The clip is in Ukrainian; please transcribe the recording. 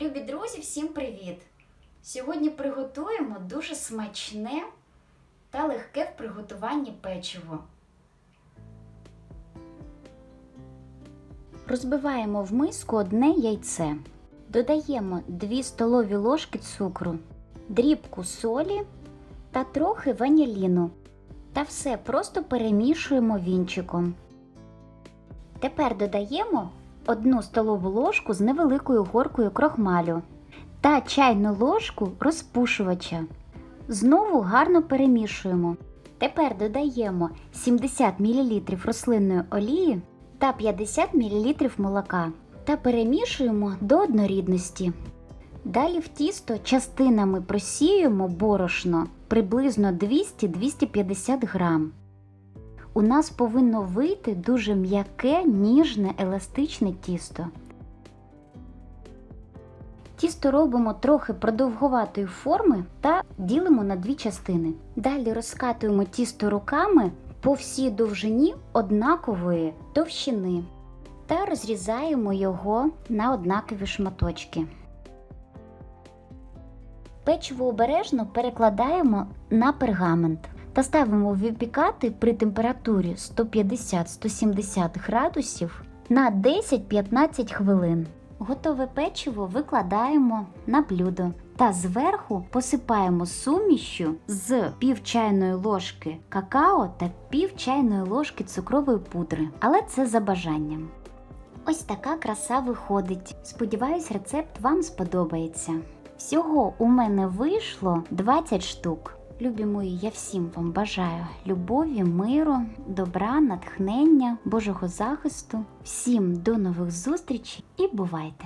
Любі друзі, всім привіт! Сьогодні приготуємо дуже смачне та легке в приготуванні печиво. Розбиваємо в миску одне яйце. Додаємо 2 столові ложки цукру, дрібку солі та трохи ваніліну. Та все просто перемішуємо вінчиком. Тепер додаємо 1 столову ложку з невеликою горкою крохмалю та чайну ложку розпушувача. Знову гарно перемішуємо. Тепер додаємо 70 мл рослинної олії та 50 мл молока та перемішуємо до однорідності. Далі в тісто частинами просіюємо борошно приблизно 200-250 грам. У нас повинно вийти дуже м'яке, ніжне, еластичне тісто. Тісто робимо трохи продовгуватої форми та ділимо на дві частини. Далі розкатуємо тісто руками по всій довжині однакової товщини та розрізаємо його на однакові шматочки. Печиво обережно перекладаємо на пергамент та ставимо випікати при температурі 150-170 градусів на 10-15 хвилин. Готове печиво викладаємо на блюдо та зверху посипаємо сумішю з пів чайної ложки какао та пів чайної ложки цукрової пудри, але це за бажанням. Ось така краса виходить. Сподіваюсь, рецепт вам сподобається. Всього у мене вийшло 20 штук. Любі мої, я всім вам бажаю любові, миру, добра, натхнення, Божого захисту. Всім до нових зустрічей і бувайте!